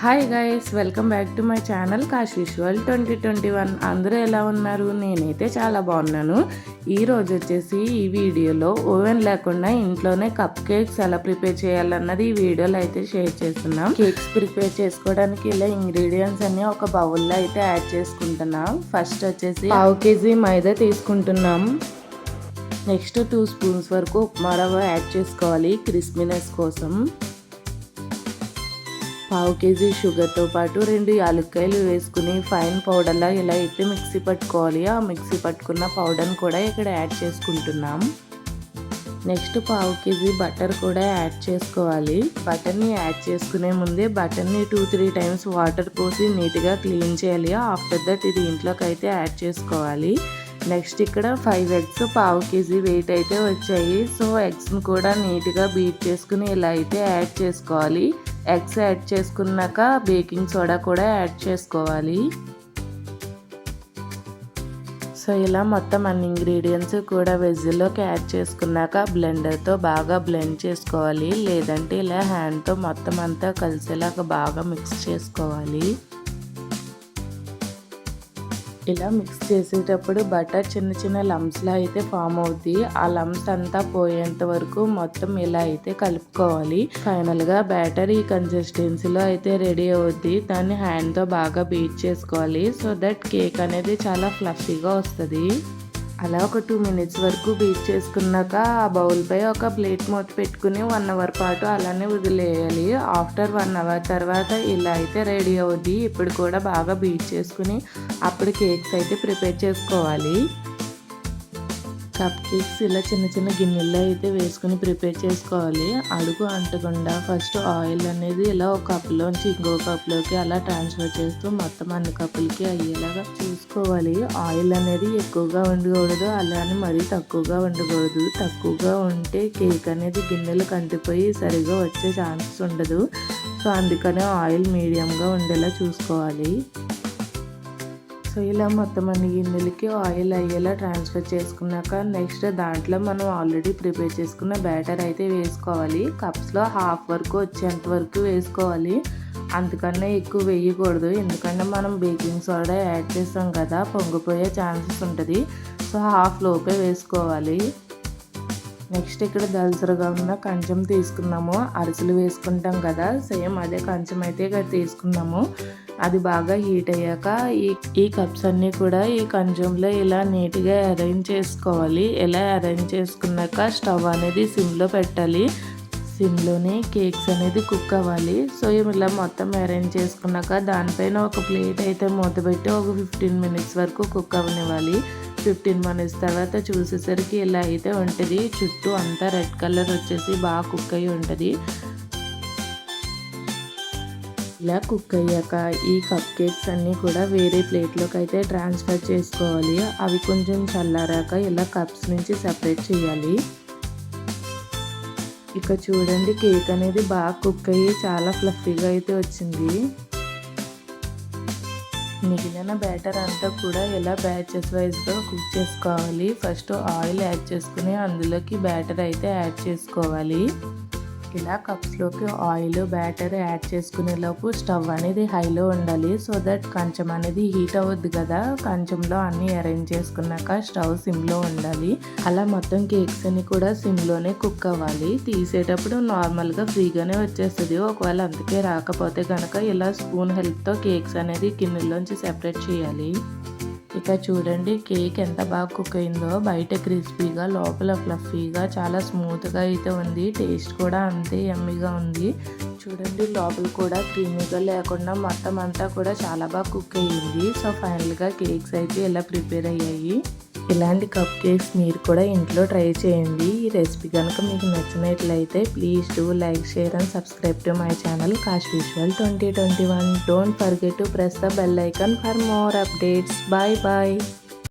Hi guys welcome back to my channel Kash visual twenty twenty one అందరూ ఎలా ఉన్నారు? నేనైతే చాలా బాగున్నాను. ఈ రోజు వచ్చేసి ఈ వీడియోలో ఓవెన్ లేకుండా ఇంట్లోనే కప్ కేక్స్ ఎలా ప్రిపేర్ చేయాలన్నది ఈ వీడియోలో అయితే షేర్ చేస్తున్నాం. కేక్స్ ప్రిపేర్ చేసుకోవడానికి ఇలా ఇంగ్రీడియంట్స్ అన్ని ఒక బౌల్లో అయితే యాడ్ చేసుకుంటున్నాం. ఫస్ట్ వచ్చేసి పావు కేజీ మైదా తీసుకుంటున్నాం. నెక్స్ట్ టూ స్పూన్స్ వరకు ఉప్మా రవ్వ యాడ్ చేసుకోవాలి క్రిస్పీనెస్ కోసం. పావు కేజీ షుగర్తో పాటు రెండు యాలక్కాయలు వేసుకుని ఫైన్ పౌడర్లా ఇలా అయితే మిక్సీ పట్టుకోవాలి. ఆ మిక్సీ పట్టుకున్న పౌడర్ని కూడా ఇక్కడ యాడ్ చేసుకుంటున్నాం. నెక్స్ట్ పావు కేజీ బటర్ కూడా యాడ్ చేసుకోవాలి. బటర్ని యాడ్ చేసుకునే ముందే బటర్ని టూ త్రీ టైమ్స్ వాటర్ పోసి నీట్గా క్లీన్ చేయాలి. ఆఫ్టర్ దట్ ఇది ఇంట్లోకి అయితే యాడ్ చేసుకోవాలి. నెక్స్ట్ ఇక్కడ ఫైవ్ ఎగ్స్ పావు కేజీ వెయిట్ అయితే వచ్చాయి. సో ఎగ్స్ని కూడా నీట్గా బీట్ చేసుకుని ఇలా అయితే యాడ్ చేసుకోవాలి. ఎగ్స్ యాడ్ చేసుకున్నాక బేకింగ్ సోడా కూడా యాడ్ చేసుకోవాలి. సో ఇలా మొత్తం అన్ని ఇంగ్రీడియంట్స్ కూడా వెజ్లోకి యాడ్ చేసుకున్నాక బ్లెండర్తో బాగా బ్లెండ్ చేసుకోవాలి. లేదంటే ఇలా హ్యాండ్తో మొత్తం అంతా కలిసేలాగా బాగా మిక్స్ చేసుకోవాలి. ఇలా మిక్స్ చేసేటప్పుడు బటర్ చిన్న చిన్న లంప్స్లా అయితే ఫామ్ అవుద్ది. ఆ లంప్స్ అంతా పోయేంత వరకు మొత్తం ఇలా అయితే కలుపుకోవాలి. ఫైనల్గా బ్యాటర్ ఈ కన్సిస్టెన్సీలో అయితే రెడీ అవుద్ది. దాన్ని హ్యాండ్తో బాగా బీట్ చేసుకోవాలి. సో దట్ కేక్ అనేది చాలా ఫ్లఫీగా వస్తుంది. అలా ఒక టూ మినిట్స్ వరకు బీట్ చేసుకున్నాక ఆ బౌల్పై ఒక ప్లేట్ మూత పెట్టుకుని వన్ అవర్ పాటు అలానే వదిలేయాలి. ఆఫ్టర్ వన్ అవర్ తర్వాత ఇలా అయితే రెడీ అవుద్ది. ఇప్పుడు కూడా బాగా బీట్ చేసుకుని అప్పుడు కేక్స్ అయితే ప్రిపేర్ చేసుకోవాలి. కప్ కేక్స్ ఇలా చిన్న చిన్న గిన్నెల్లో అయితే వేసుకుని ప్రిపేర్ చేసుకోవాలి. అడుగు అంటకుండా ఫస్ట్ ఆయిల్ అనేది ఇలా ఒక కప్లోంచి ఇంకో కప్లోకి అలా ట్రాన్స్ఫర్ చేస్తూ మొత్తం అన్ని కప్పులకి అయ్యేలాగా చూసుకోవాలి. ఆయిల్ అనేది ఎక్కువగా ఉండకూడదు అలానే మరీ తక్కువగా ఉండకూడదు. తక్కువగా ఉంటే కేక్ అనేది గిన్నెలు కంటిపోయి సరిగా వచ్చే ఛాన్సెస్ ఉండదు. సో అందుకనే ఆయిల్ మీడియంగా ఉండేలా చూసుకోవాలి. సో ఇలా మొత్తం అన్ని గిన్నెలకి ఆయిల్ అయ్యేలా ట్రాన్స్ఫర్ చేసుకున్నాక నెక్స్ట్ దాంట్లో మనం ఆల్రెడీ ప్రిపేర్ చేసుకున్న బ్యాటర్ అయితే వేసుకోవాలి. కప్స్లో హాఫ్ వరకు వచ్చేంత వరకు వేసుకోవాలి. అంతకన్నా ఎక్కువ వేయకూడదు. ఎందుకంటే మనం బేకింగ్ సోడా యాడ్ చేస్తాం కదా పొంగిపోయే ఛాన్సెస్ ఉంటుంది. సో హాఫ్ లోపే వేసుకోవాలి. నెక్స్ట్ ఇక్కడ దలసరగా ఉన్న కంచం తీసుకున్నాము. అరిసెలు వేసుకుంటాం కదా. సేమ్ అదే కంచం అయితే ఇక్కడ తీసుకున్నాము. అది బాగా హీట్ అయ్యాక ఈ ఈ కప్స్ అన్నీ కూడా ఈ కంచంలో ఇలా నీట్గా అరేంజ్ చేసుకోవాలి. ఇలా అరేంజ్ చేసుకున్నాక స్టవ్ అనేది సిమ్లో పెట్టాలి. సిమ్లోనే కేక్స్ అనేది కుక్ అవ్వాలి. సో ఇలా మొత్తం అరేంజ్ చేసుకున్నాక దానిపైన ఒక ప్లేట్ అయితే మూతపెట్టి ఒక ఫిఫ్టీన్ మినిట్స్ వరకు కుక్ అవ్వనివ్వాలి. ఫిఫ్టీన్ మినిట్స్ తర్వాత చూసేసరికి ఇలా అయితే ఉంటుంది. చుట్టూ అంతా రెడ్ కలర్ వచ్చేసి బాగా కుక్ అయి ఉంటుంది. ఇలా కుక్ అయ్యాక ఈ కప్ కేక్స్ అన్నీ కూడా వేరే ప్లేట్లోకి అయితే ట్రాన్స్ఫర్ చేసుకోవాలి. అవి కొంచెం చల్లారాక ఇలా కప్స్ నుంచి సపరేట్ చేయాలి. ఇక చూడండి కేక్ అనేది బాగా కుక్ అయ్యి చాలా ఫ్లఫీగా అయితే వచ్చింది. మిగిలిన బ్యాటర్ అంతా కూడా ఇలా బ్యాచెస్ వైజ్గా కుక్ చేసుకోవాలి? ఫస్ట్ ఆయిల్ యాడ్ చేసుకుని అందులోకి బ్యాటర్ అయితే యాడ్ చేసుకోవాలి. ఇలా కప్స్లోకి ఆయిల్ బ్యాటర్ యాడ్ చేసుకునేలోపు స్టవ్ అనేది హైలో ఉండాలి. సో దట్ కంచం అనేది హీట్ అవ్వద్దు కదా. కంచంలో అన్ని అరేంజ్ చేసుకున్నాక స్టవ్ సిమ్లో ఉండాలి. అలా మొత్తం కేక్స్ అన్ని కూడా సిమ్లోనే కుక్ అవ్వాలి. తీసేటప్పుడు నార్మల్గా ఫ్రీగానే వచ్చేస్తుంది. ఒకవేళ అందుకే రాకపోతే కనుక ఇలా స్పూన్ హెల్ప్తో కేక్స్ అనేది గిన్నెలోంచి సెపరేట్ చేయాలి. ఇక చూడండి కేక్ ఎంత బాగా కుక్ అయిందో. బయట క్రిస్పీగా లోపల ఫ్లఫీగా చాలా స్మూత్గా అయితే ఉంది. టేస్ట్ కూడా అంతే ఎమ్మీగా ఉంది. చూడండి లోపల కూడా క్రీమీగా లేకుండా మొత్తం అంతా కూడా చాలా బాగా కుక్ అయ్యింది సో ఫైనల్గా కేక్స్ అయితే ఇలా ప్రిపేర్ అయ్యాయి? ఇలాంటి కప్ కేక్స్ మీరు కూడా ఇంట్లో ట్రై చేయండి. ఈ రెసిపీ కనుక మీకు నచ్చినట్లయితే please do like share and subscribe to my channel Kash visual twenty twenty one. Don't forget to press the bell icon for more updates bye bye